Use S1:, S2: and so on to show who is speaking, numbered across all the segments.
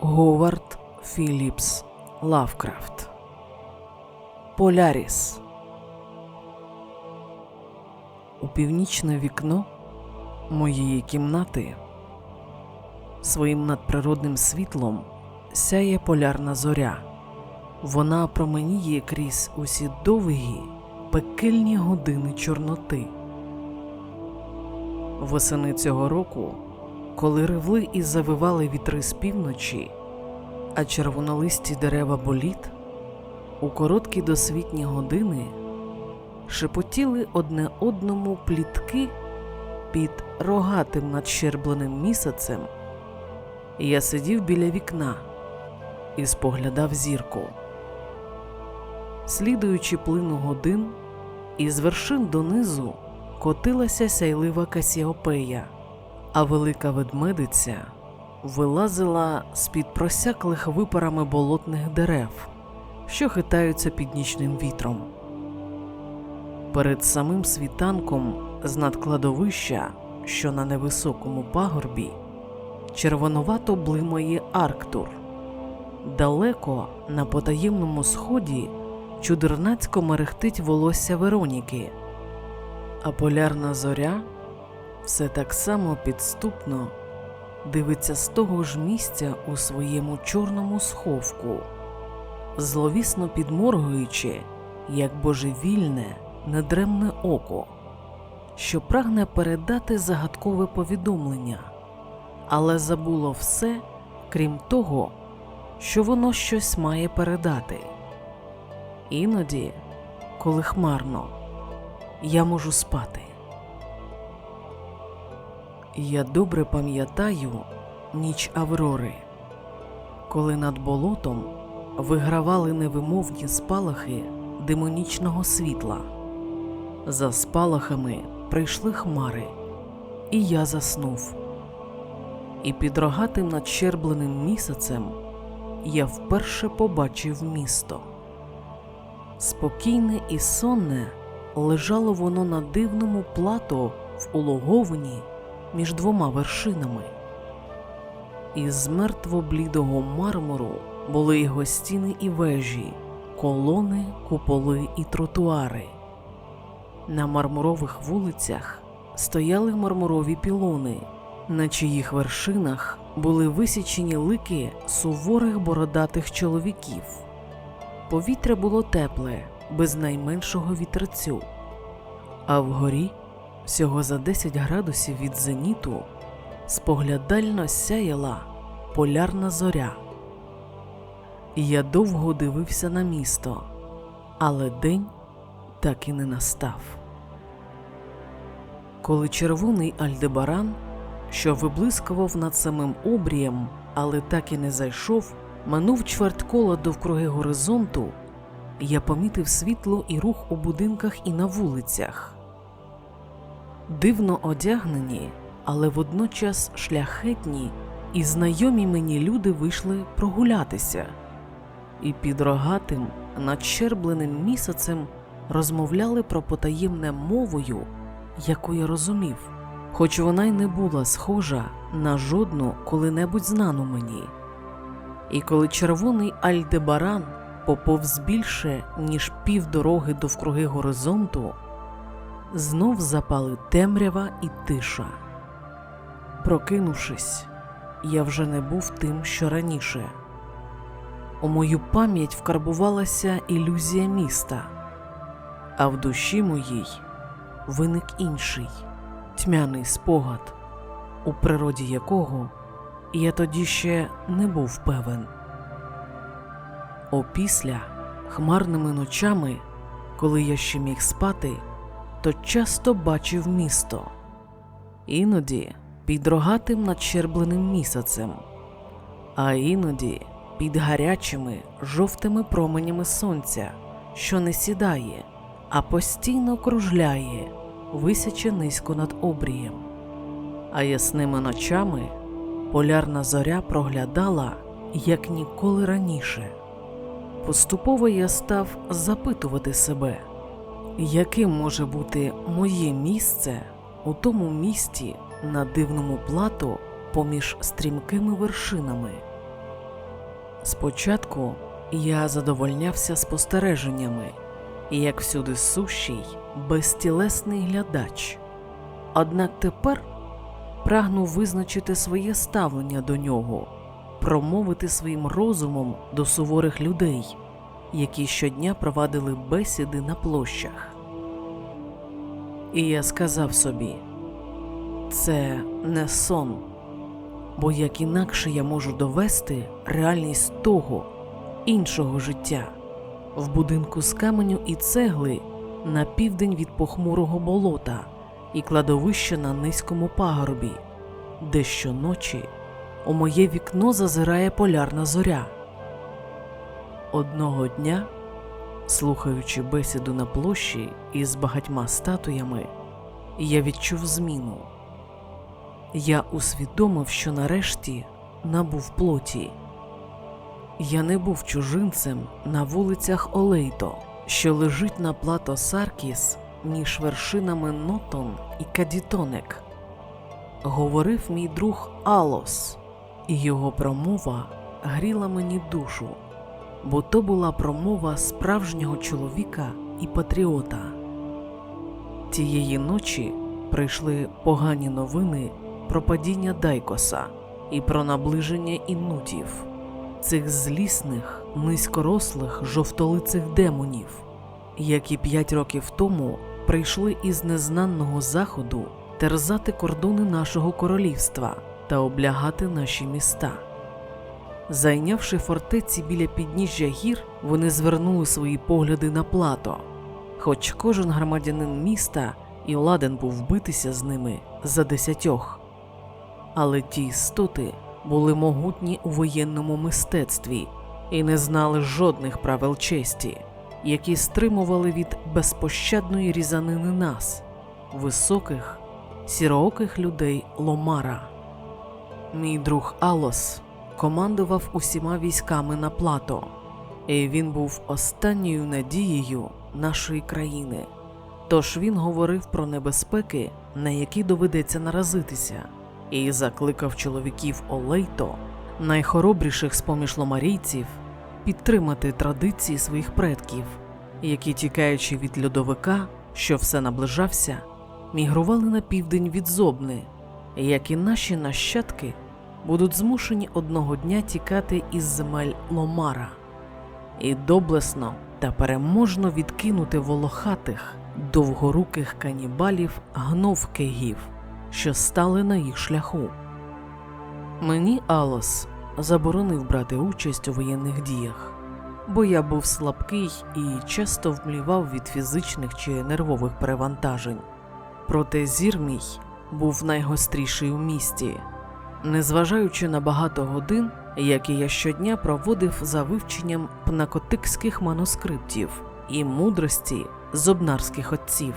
S1: Говард Філіпс Лавкрафт Поляріс У північне вікно моєї кімнати своїм надприродним світлом сяє полярна зоря. Вона променіє крізь усі довгі, пекельні години Чорноти. Восени цього року, коли ревли і завивали вітри з півночі, а червонолисті дерева боліт, у короткі досвітні години шепотіли одне одному плітки під рогатим надщербленим місяцем. Я сидів біля вікна і споглядав зірку. Слідуючи плину годин, із вершин донизу котилася сяйлива Касіопея, а велика ведмедиця вилазила з-під просяклих випарами болотних дерев, що хитаються під нічним вітром. Перед самим світанком з надкладовища, що на невисокому пагорбі, червонувато блимає Арктур. Далеко на потаємному сході чудернацько мерехтить волосся Вероніки, а полярна зоря все так само підступно дивиться з того ж місця у своєму чорному сховку, зловісно підморгуючи, як божевільне, недремне око, що прагне передати загадкове повідомлення, але забуло все, крім того, що воно щось має передати. Іноді, коли хмарно, я можу спати. Я добре пам'ятаю ніч Аврори, коли над болотом вигравали невимовні спалахи демонічного світла. За спалахами прийшли хмари, і я заснув. І під рогатим надщербленим місяцем я вперше побачив місто. Спокійне і сонне лежало воно на дивному плато в улоговині між двома вершинами. Із мертво блідого мармуру були його стіни і вежі, колони, куполи і тротуари. На мармурових вулицях стояли мармурові пілони, на чиїх вершинах були висічені лики суворих бородатих чоловіків. Повітря було тепле, без найменшого вітерцю, а вгорі, всього за 10 градусів від зеніту, споглядально сяяла полярна зоря. Я довго дивився на місто, але день так і не настав. Коли червоний Альдебаран, що виблискував над самим обрієм, але так і не зайшов, минув чверть кола довкруги горизонту, я помітив світло і рух у будинках і на вулицях. Дивно одягнені, але водночас шляхетні і знайомі мені люди вийшли прогулятися, і під рогатим, надщербленим місяцем розмовляли про потаємне мовою, яку я розумів, хоч вона й не була схожа на жодну коли-небудь знану мені. І коли червоний Альдебаран поповз більше, ніж півдороги довкруги горизонту, знов запали темрява і тиша. Прокинувшись, я вже не був тим, що раніше. У мою пам'ять вкарбувалася ілюзія міста, а в душі моїй виник інший тьмяний спогад, у природі якого я тоді ще не був певен. Опісля хмарними ночами, коли я ще міг спати, то часто бачив місто, іноді під рогатим надщербленим місяцем, а іноді під гарячими жовтими променями сонця, що не сідає, а постійно кружляє, висяче низько над обрієм. А ясними ночами полярна зоря проглядала як ніколи раніше. Поступово я став запитувати себе, яким може бути моє місце у тому місті на дивному плато поміж стрімкими вершинами. Спочатку я задовольнявся спостереженнями, як всюди сущий, безтілесний глядач. Однак тепер прагнув визначити своє ставлення до нього, промовити своїм розумом до суворих людей, які щодня провадили бесіди на площах. І я сказав собі, це не сон, бо як інакше я можу довести реальність того іншого життя в будинку з каменю і цегли на південь від похмурого болота і кладовища на низькому пагорбі, де щоночі у моє вікно зазирає полярна зоря. Одного дня, слухаючи бесіду на площі із багатьма статуями, я відчув зміну. Я усвідомив, що нарешті набув плоті. Я не був чужинцем на вулицях Олейто, що лежить на плато Саркіс між вершинами Нотон і Кадітонек. Говорив мій друг Алос, і його промова гріла мені душу, бо то була промова справжнього чоловіка і патріота. Тієї ночі прийшли погані новини про падіння Дайкоса і про наближення інутів, цих злісних, низькорослих жовтолицих демонів, які п'ять років тому прийшли із незнанного заходу терзати кордони нашого королівства та облягати наші міста. Зайнявши фортеці біля підніжжя гір, вони звернули свої погляди на плато, хоч кожен громадянин міста і ладен був битися з ними за десятьох. Але ті істоти були могутні у воєнному мистецтві і не знали жодних правил честі, які стримували від безпощадної різанини нас, високих, сірооких людей Ломара. Мій друг Алос командував усіма військами на плато, і він був останньою надією нашої країни. Тож він говорив про небезпеки, на які доведеться наразитися, і закликав чоловіків Олейто, найхоробріших з поміж ломарійців, підтримати традиції своїх предків, які, тікаючи від льодовика, що все наближався, мігрували на південь від Зобни, як і наші нащадки будуть змушені одного дня тікати із земель Ломара і доблесно та переможно відкинути волохатих, довгоруких канібалів гновкегів, що стали на їх шляху. Мені Алос заборонив брати участь у воєнних діях, бо я був слабкий і часто вмлівав від фізичних чи нервових перевантажень. Проте зір мій був найгостріший у місті. Незважаючи на багато годин, які я щодня проводив за вивченням пнакотикських манускриптів і мудрості зобнарських отців.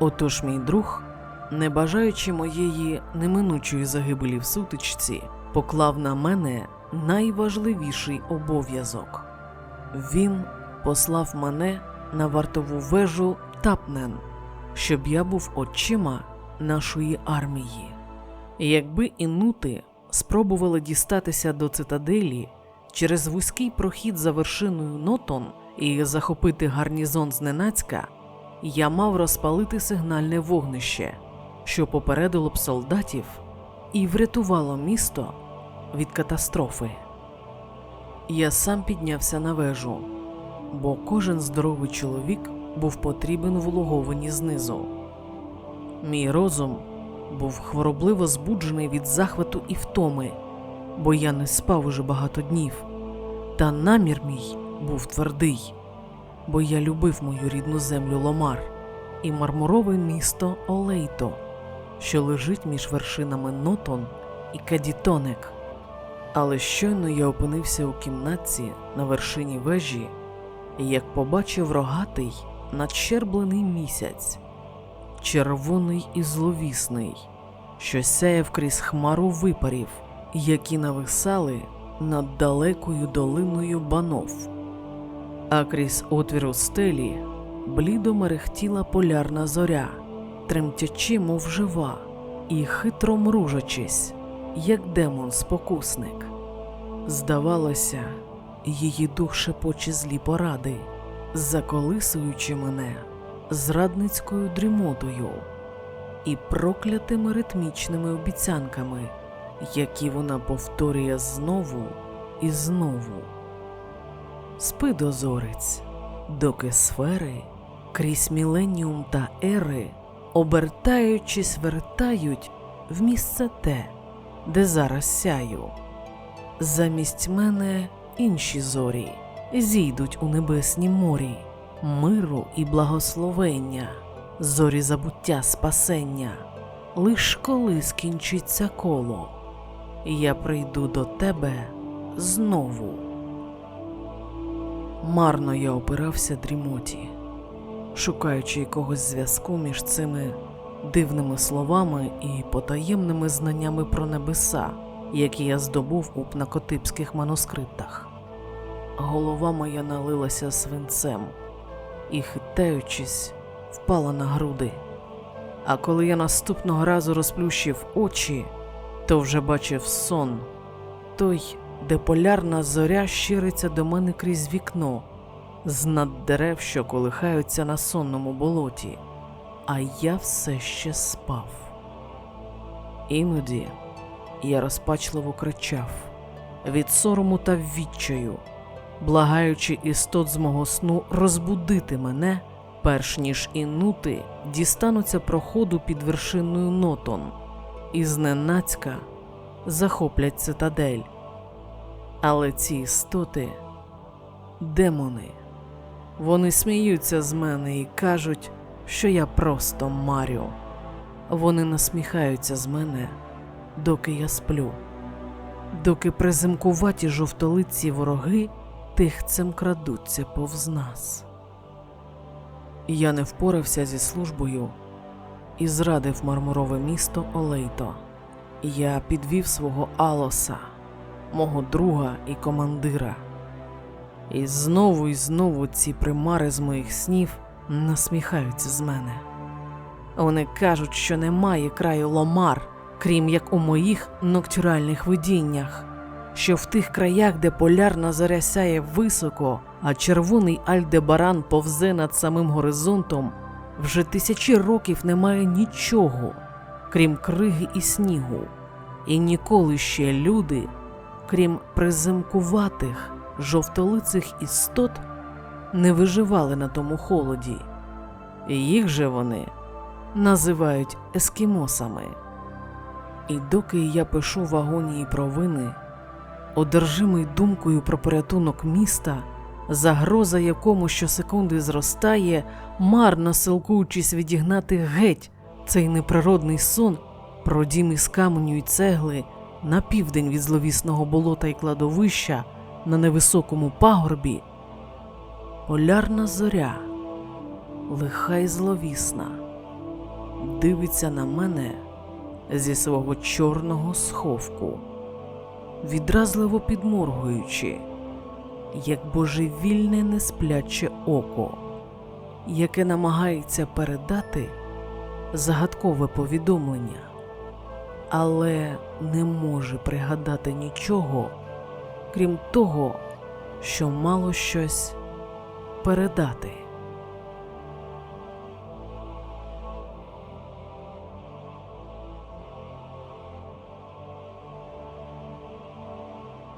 S1: Отож мій друг, не бажаючи моєї неминучої загибелі в сутичці, поклав на мене найважливіший обов'язок. Він послав мене на вартову вежу Тапнен, щоб я був очима нашої армії. Якби інути спробували дістатися до цитаделі через вузький прохід за вершиною Нотон і захопити гарнізон зненацька, я мав розпалити сигнальне вогнище, що попередило б солдатів і врятувало місто від катастрофи. Я сам піднявся на вежу, бо кожен здоровий чоловік був потрібен в улоговані знизу. Мій розум був хворобливо збуджений від захвату і втоми, бо я не спав уже багато днів, та намір мій був твердий, бо я любив мою рідну землю Ломар і мармурове місто Олейто, що лежить між вершинами Нотон і Кадітонек. Але щойно я опинився у кімнатці на вершині вежі, як побачив рогатий надщерблений місяць червоний і зловісний, що сяяв крізь хмару випарів, які нависали над далекою долиною банов, а крізь отвір у стелі блідо мерехтіла полярна зоря, тремтячи, мов жива, і хитро мружачись, як демон спокусник. Здавалося, її дух шепоче злі поради, заколисуючи мене зрадницькою дрімотою і проклятими ритмічними обіцянками, які вона повторює знову і знову. Спи, дозорець, доки сфери крізь міленіум та ери, обертаючись, вертають в місце те, де зараз сяю. Замість мене інші зорі зійдуть у небеснім морі, миру і благословення, зорі забуття спасення. Лиш коли скінчиться коло, я прийду до тебе знову. Марно я опирався дрімоті, шукаючи якогось зв'язку між цими дивними словами і потаємними знаннями про небеса, які я здобув у пнакотипських манускриптах. Голова моя налилася свинцем і, хитаючись, впала на груди. А коли я наступного разу розплющив очі, то вже бачив сон той, де полярна зоря щириться до мене крізь вікно, з над дерев, що колихаються на сонному болоті, а я все ще спав. Іноді я розпачливо кричав від сорому та відчаю, благаючи істот з мого сну розбудити мене, перш ніж інути дістануться проходу під вершиною нотон, і зненацька захоплять цитадель. Але ці істоти демони. Вони сміються з мене і кажуть, що я просто марю. Вони насміхаються з мене, доки я сплю, доки презимкуваті жовтолиці вороги тихцем крадуться повз нас. Я не впорався зі службою і зрадив мармурове місто Олейто. Я підвів свого Алоса, мого друга і командира. І знову і знову ці примари з моїх снів насміхаються з мене. Вони кажуть, що немає краю ломар, крім як у моїх ноктюральних видіннях, що в тих краях, де полярна зоря сяє високо, а червоний Альдебаран повзе над самим горизонтом, вже тисячі років немає нічого, крім криги і снігу, і ніколи ще люди, крім приземкуватих жовтолицих істот, не виживали на тому холоді. Їх же вони називають ескімосами. І доки я пишу в агонії провини, одержимий думкою про порятунок міста, загроза якому щосекунди зростає, марно силкуючись відігнати геть цей неприродний сон про дім із каменю й цегли на південь від зловісного болота й кладовища на невисокому пагорбі, полярна зоря, лиха й зловісна, дивиться на мене зі свого чорного сховку, відразливо підморгуючи, як божевільне неспляче око, яке намагається передати загадкове повідомлення, але не може пригадати нічого, крім того, що мало щось передати.